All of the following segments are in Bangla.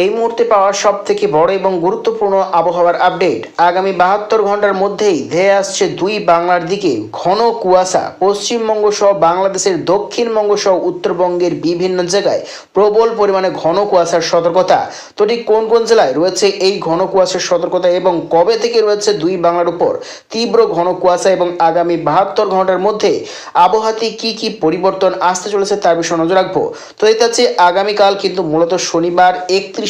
এই মুহূর্তে পাওয়া সব থেকে বড় এবং গুরুত্বপূর্ণ আবহাওয়ার আপডেট। আগামী বাহাত্তর ঘণ্টার মধ্যেই ধেয়ে আসছে দুই বাংলার দিকে ঘন কুয়াশা। পশ্চিমবঙ্গ সহ বাংলাদেশের দক্ষিণবঙ্গ সহ উত্তরবঙ্গের বিভিন্ন জায়গায় প্রবল পরিমাণে ঘন কুয়াশার সতর্কতা। তো ঠিক কোন কোন জেলায় রয়েছে এই ঘন কুয়াশার সতর্কতা এবং কবে থেকে রয়েছে দুই বাংলার উপর তীব্র ঘন কুয়াশা এবং আগামী বাহাত্তর ঘণ্টার মধ্যে আবহাওয়াতে কি কি পরিবর্তন আসতে চলেছে তার বিষয়ে নজর রাখব। তো এটা হচ্ছে আগামীকাল কিন্তু মূলত শনিবার একত্রিশে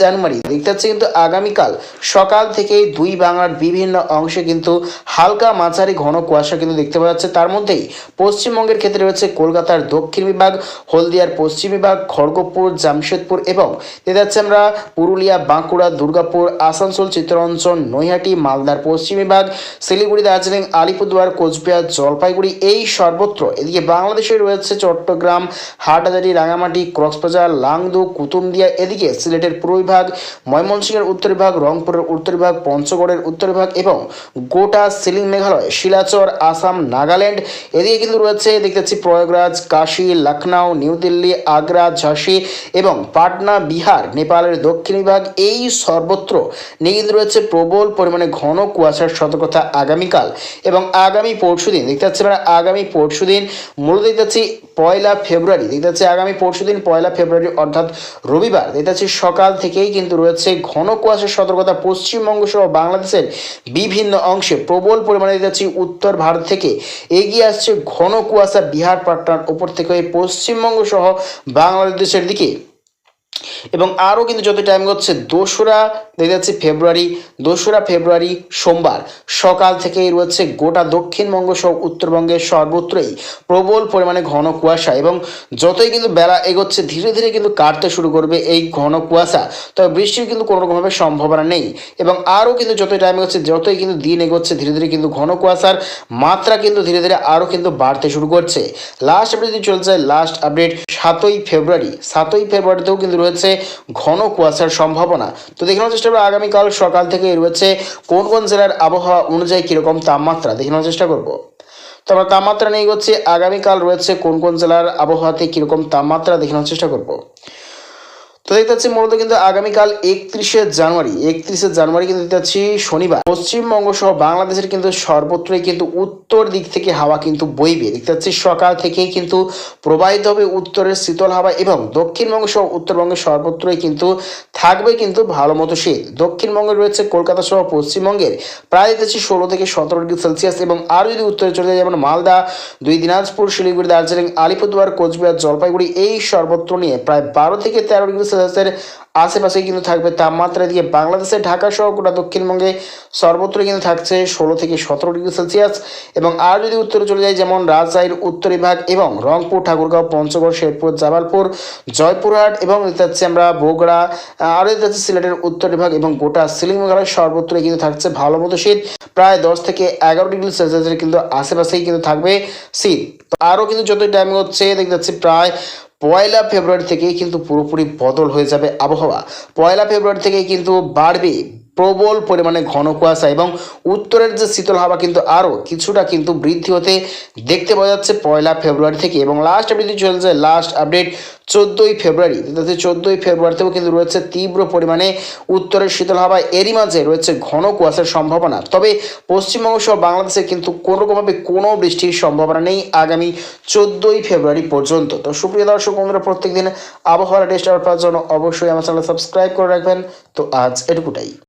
জানুয়ারি। দেখতে পাচ্ছি কিন্তু আগামীকাল সকাল থেকেই দুই বাংলার বিভিন্ন অংশে কিন্তু হালকা মাঝারি ঘন কুয়াশা কিন্তু দেখতে পাওয়া যাচ্ছে। তার মধ্যেই পশ্চিমবঙ্গের ক্ষেত্রে রয়েছে কলকাতার দক্ষিণ বিভাগ, হলদিয়ার পশ্চিম বিভাগ, খড়গপুর, জামশেদপুর এবং দেখতে যাচ্ছে আমরা পুরুলিয়া, বাঁকুড়া, দুর্গাপুর, আসানসোল, চিত্তরঞ্জন, নৈহাটি, মালদার পশ্চিম বিভাগ, শিলিগুড়ি, দার্জিলিং, আলিপুরদুয়ার, কোচবিহার, জলপাইগুড়ি এই সর্বত্র। এদিকে বাংলাদেশে রয়েছে চট্টগ্রাম, হাটহাজারি রাঙামাটি কক্সবাজার, লাংদু কুতুমদিয়া এদিকে সিলেটের পূর্ব বিভাগ ময়মনসিংহের উত্তর বিভাগ রংপুরের উত্তর বিভাগ পঞ্চগড়ের উত্তর বিভাগ এবং গোটা সিলিং মেঘালয়, শিলাচর, আসাম, নাগাল্যান্ড। এদিকে কিন্তু রয়েছে, দেখতে পাচ্ছি প্রয়াগরাজ, কাশী লখনউ নিউ দিল্লি, আগ্রা, ঝাঁসি এবং পাটনা, বিহার, নেপালের দক্ষিণ বিভাগ এই সর্বত্র নিয়ে কিন্তু রয়েছে প্রবল পরিমাণে ঘন কুয়াশার সতর্কতা আগামীকাল এবং আগামী পরশুদিন। দেখতে পাচ্ছি আমরা আগামী পরশু দিন মূলত দেখতে পাচ্ছি পয়লা ফেব্রুয়ারি, দেখতে পাচ্ছি আগামী পরশু দিন পয়লা ফেব্রুয়ারি, অর্থাৎ রবিবার। দেখতে পাচ্ছি সকাল থেকেই কিন্তু রয়েছে ঘন কুয়াশার সতর্কতা। পশ্চিমবঙ্গ সহ বাংলাদেশের বিভিন্ন অংশে প্রবল পরিমাণে দেখতে পাচ্ছি উত্তর ভারত থেকে এগিয়ে আসছে ঘন কুয়াশা বিহার পাটনার উপর থেকে। পশ্চিমবঙ্গ সহ বাংলাদেশের দিকে এবং আরও কিন্তু যত টাইম হচ্ছে দোসরা দেখতে যাচ্ছি ফেব্রুয়ারি, দোসরা ফেব্রুয়ারি সোমবার। সকাল থেকেই রয়েছে গোটা দক্ষিণবঙ্গ সহ উত্তরবঙ্গের সর্বত্রই প্রবল পরিমাণে ঘন কুয়াশা এবং যতই কিন্তু বেলা এগোচ্ছে, ধীরে ধীরে কিন্তু কাটতে শুরু করবে এই ঘন কুয়াশা। তবে বৃষ্টির কিন্তু কোনো রকমভাবে সম্ভাবনা নেই এবং আরও কিন্তু যতই টাইম এগোচ্ছে যতই কিন্তু দিন এগোচ্ছে, ধীরে ধীরে কিন্তু ঘন কুয়াশার মাত্রা কিন্তু ধীরে ধীরে আরও কিন্তু বাড়তে শুরু করছে। লাস্ট আপডেট যদি চলছে লাস্ট আপডেট সাতই ফেব্রুয়ারি। সাতই ফেব্রুয়ারিতেও কিন্তু রয়েছে ঘন কুয়াশার সম্ভাবনা। তো দেখে নেওয়ার চেষ্টা করব, আগামীকাল সকাল থেকে রয়েছে কোন কোন জেলার আবহাওয়া অনুযায়ী কীরকম তাপমাত্রা? দেখে নেওয়ার চেষ্টা করব। তো আমরা তাপমাত্রা নিয়ে এগোচ্ছি, আগামীকাল রয়েছে কোন কোন জেলার আবহাওয়াতে কীরকম তাপমাত্রা? দেখে নেওয়ার চেষ্টা করব। তো দেখতে পাচ্ছি মূলত কিন্তু আগামীকাল একত্রিশে জানুয়ারি একত্রিশে জানুয়ারি কিন্তু দেখতে পাচ্ছি শনিবার। পশ্চিমবঙ্গ সহ বাংলাদেশের কিন্তু সর্বত্রই কিন্তু উত্তর দিক থেকে হাওয়া কিন্তু বইবে। দেখতে পাচ্ছি সকাল থেকেই কিন্তু প্রবাহিত হবে উত্তরের শীতল হাওয়া এবং দক্ষিণবঙ্গ সহ উত্তরবঙ্গের সর্বত্রই কিন্তু থাকবে কিন্তু ভালো মতো শীত। দক্ষিণবঙ্গে রয়েছে কলকাতা সহ পশ্চিমবঙ্গের প্রায় দেখছি ষোলো থেকে সতেরো ডিগ্রি সেলসিয়াস এবং আরও যদি উত্তরে চলে যায় যেমন মালদা, দুই দিনাজপুর, শিলিগুড়ি, দার্জিলিং, আলিপুরদুয়ার, কোচবিহার, জলপাইগুড়ি এই সর্বত্র নিয়ে প্রায় বারো থেকে তেরো ডিগ্রি সেলসিয়াসের আশেপাশে কিন্তু থাকবে তাপমাত্রা দিয়ে বাংলাদেশের ঢাকা সহ গোটা দক্ষিণবঙ্গে সর্বত্র কিন্তু থাকছে ষোলো থেকে সতেরো ডিগ্রি সেলসিয়াস এবং আর যদি উত্তরে চলে যায় যেমন রাজশাহীর উত্তর বিভাগ এবং রংপুর, ঠাকুরগাঁও, পঞ্চগড়, শেরপুর, জামালপুর, জয়পুরহাট এবং পাচ্ছি আমরা বগুড়া আরও পাচ্ছি সিলেটের উত্তর বিভাগ এবং গোটা সিলিং মেঘালয় সর্বত্রই কিন্তু থাকছে ভালো মতো শীত। প্রায় দশ থেকে এগারো ডিগ্রি সেলসিয়াসের কিন্তু আশেপাশেই কিন্তু থাকবে শীত। আরও কিন্তু যতই টাইম হচ্ছে, দেখতে পাচ্ছি প্রায় পয়লা ফেব্রুয়ারি থেকেই কিন্তু পুরোপুরি বদল হয়ে যাবে আবহাওয়া। পয়লা ফেব্রুয়ারি থেকেই কিন্তু বাড়বে প্রবল পরিমাণে ঘন কুয়াশা এবং উত্তরের যে শীতল হাওয়া কিন্তু আরও কিছুটা কিন্তু বৃদ্ধি হতে দেখতে পাওয়া যাচ্ছে পয়লা ফেব্রুয়ারি থেকে এবং লাস্ট আপডেট চলছে লাস্ট আপডেট চোদ্দোই ফেব্রুয়ারি। চোদ্দোই ফেব্রুয়ারিতেও কিন্তু রয়েছে তীব্র পরিমাণে উত্তরের শীতল হাওয়া। এরই মাঝে রয়েছে ঘন কুয়াশার সম্ভাবনা। তবে পশ্চিমবঙ্গ সহ বাংলাদেশে কিন্তু কোনোরকমভাবে কোনো বৃষ্টির সম্ভাবনা নেই আগামী চোদ্দোই ফেব্রুয়ারি পর্যন্ত। তো সুপ্রিয় দর্শক বন্ধুরা প্রত্যেক দিন আবহাওয়ার টেস্ট পাওয়ার জন্য অবশ্যই আমার চ্যানেল সাবস্ক্রাইব করে রাখবেন। তো আজ এটুকুটাই।